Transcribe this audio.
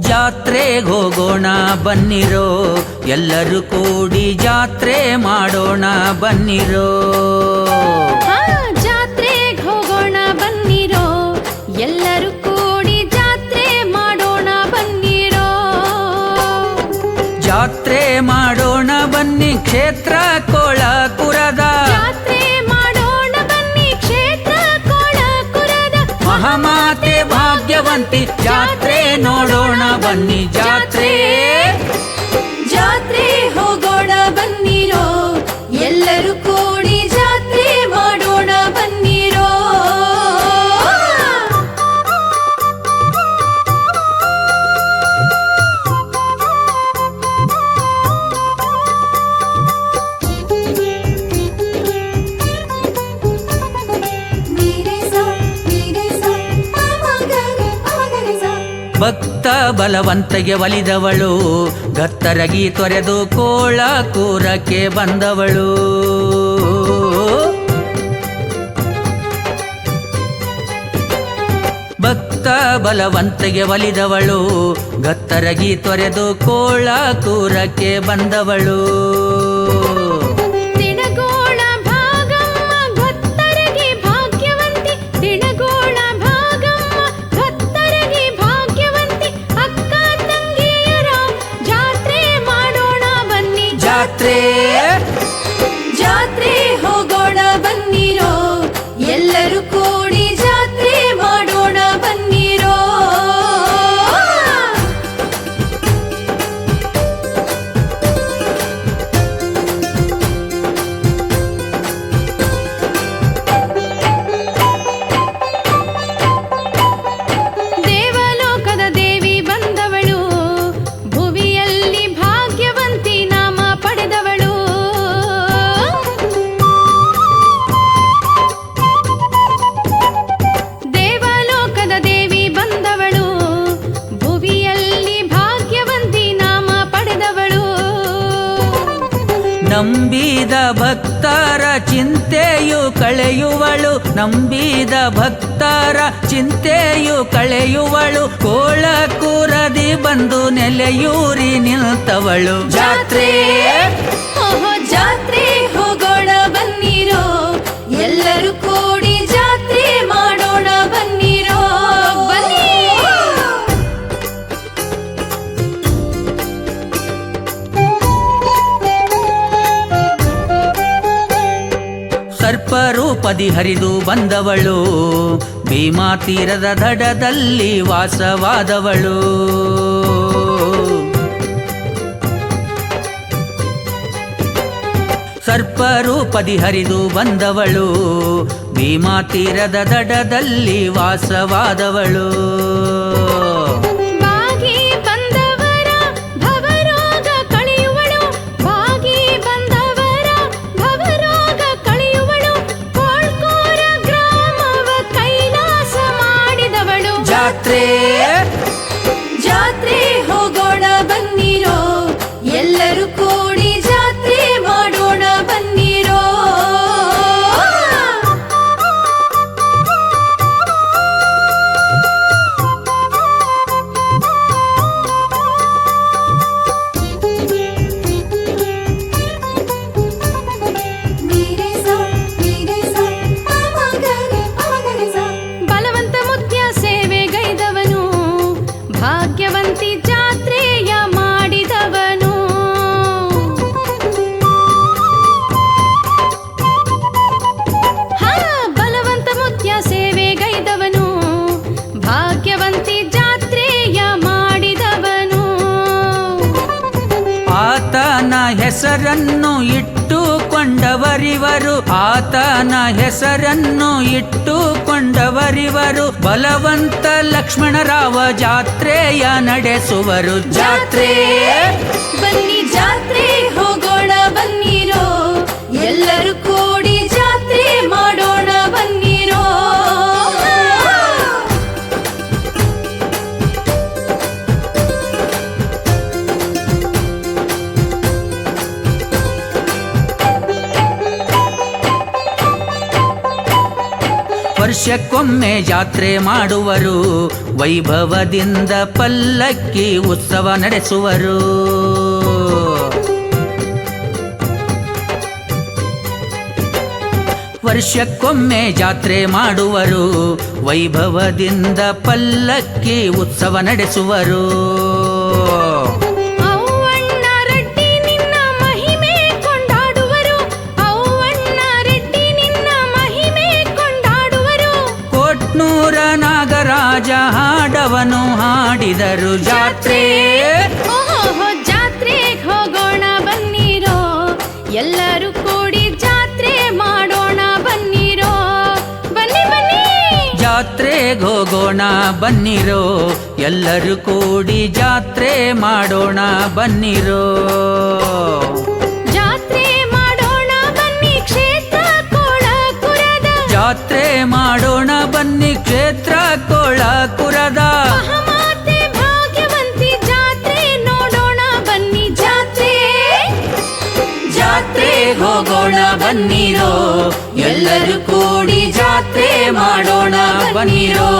ಜಾತ್ರೆ ಹೋಗೋಣ ಬನ್ನಿರೋ ಎಲ್ಲರೂ ಕೂಡಿ ಜಾತ್ರೆ ಮಾಡೋಣ ಬನ್ನಿರೋ. ಕ್ಷೇತ್ರ ಕೋಳಾಪುರದ ಯಾತ್ರೆ ಮಾಡೋಣ ಬನ್ನಿ ಕ್ಷೇತ್ರ ಕೋಳಕುರದ ಮಹಾಮಾತೆ ಭಾಗ್ಯವಂತಿ ಜಾತ್ರೆ ನೋಡೋಣ ಬನ್ನಿ ಜಾತ್ರೆ. ಜಾತ್ರೆ ಹೋಗೋಣ ಬನ್ನಿರೋ ಎಲ್ಲರೂ ಬಲವಂತಗೆ ಒಲಿದವಳು. ಗತ್ತರಗಿ ತೊರೆದು ಕೋಳ ಕೂರಕ್ಕೆ ಬಂದವಳು. ಭಕ್ತ ಬಲವಂತಗೆ ಒಲಿದವಳು. ಗತ್ತರಗಿ ತೊರೆದು ಕೋಳ ಕೂರಕ್ಕೆ ಬಂದವಳು. ಎಲ್ಲರೂ ಕೂಡಿ ನಂಬಿದ ಭಕ್ತರ ಚಿಂತೆಯು ಕಳೆಯುವಳು ನಂಬಿದ ಭಕ್ತರ ಚಿಂತೆಯು ಕಳೆಯುವಳು ಕೋಳ ಕೂರದಿ ಬಂದು ನೆಲೆಯೂರಿ ನಿಲ್ತವಳು. ಜಾತ್ರೆ ಸರ್ಪರೂಪದಿ ಹರಿದು ಬಂದವಳು. ಭೀಮಾ ತೀರದ ದಡದಲ್ಲಿ ವಾಸವಾದವಳು. ಸರ್ಪರೂಪದಿ ಹರಿದು ಬಂದವಳು. ಭೀಮಾ ತೀರದ ದಡದಲ್ಲಿ ವಾಸವಾದವಳು. ಎಲ್ಲರೂ ಹೆಸರನ್ನು ಇಟ್ಟುಕೊಂಡವರಿವರು, ಆತನ ಹೆಸರನ್ನು ಇಟ್ಟುಕೊಂಡವರಿವರು, ಬಲವಂತ ಲಕ್ಷ್ಮಣರಾವ ಜಾತ್ರೆಯ ನಡೆಸುವರು. ಜಾತ್ರೆ, ಬನ್ನಿ ಜಾತ್ರೆ, ಹೋಗೋಣ ಬನ್ನಿರೋ, ಎಲ್ಲರೂ ವರ್ಷಕ್ಕೊಮ್ಮೆ ಜಾತ್ರೆ ಮಾಡುವರು. ವೈಭವದಿಂದ ಪಲ್ಲಕ್ಕಿ ಉತ್ಸವ ನಡೆಸುವರು. ವರ್ಷಕ್ಕೊಮ್ಮೆ ಜಾತ್ರೆ ಮಾಡುವರು. ವೈಭವದಿಂದ ಪಲ್ಲಕ್ಕಿ ಉತ್ಸವ ನಡೆಸುವರು. ಹಾಡವನು ಹಾಡಿದರು ಜಾತ್ರೆ. ಓಹೋ ಜಾತ್ರೆ ಹೋಗೋಣ ಬನ್ನಿರೋ. ಎಲ್ಲರೂ ಕೂಡಿ ಜಾತ್ರೆ ಮಾಡೋಣ ಬನ್ನಿರೋ. ಬನ್ನಿ ಬನ್ನಿ. ಜಾತ್ರೆಗೆ ಹೋಗೋಣ ಬನ್ನಿರೋ. ಎಲ್ಲರೂ ಕೂಡಿ ಜಾತ್ರೆ ಮಾಡೋಣ ಬನ್ನಿರೋ. ಜಾತ್ರೆ ಮಾಡೋಣ ಬನ್ನಿ ಕ್ಷೇತ್ರ ಕೋಳಾಪುರದ. ಜಾತ್ರೆಗೆ ಹೋಗೋಣ ಬನ್ನಿರೋ. ಎಲ್ಲರೂ ಕೂಡಿ ಜಾತ್ರೆ ಮಾಡೋಣ ಬನ್ನಿರೋ.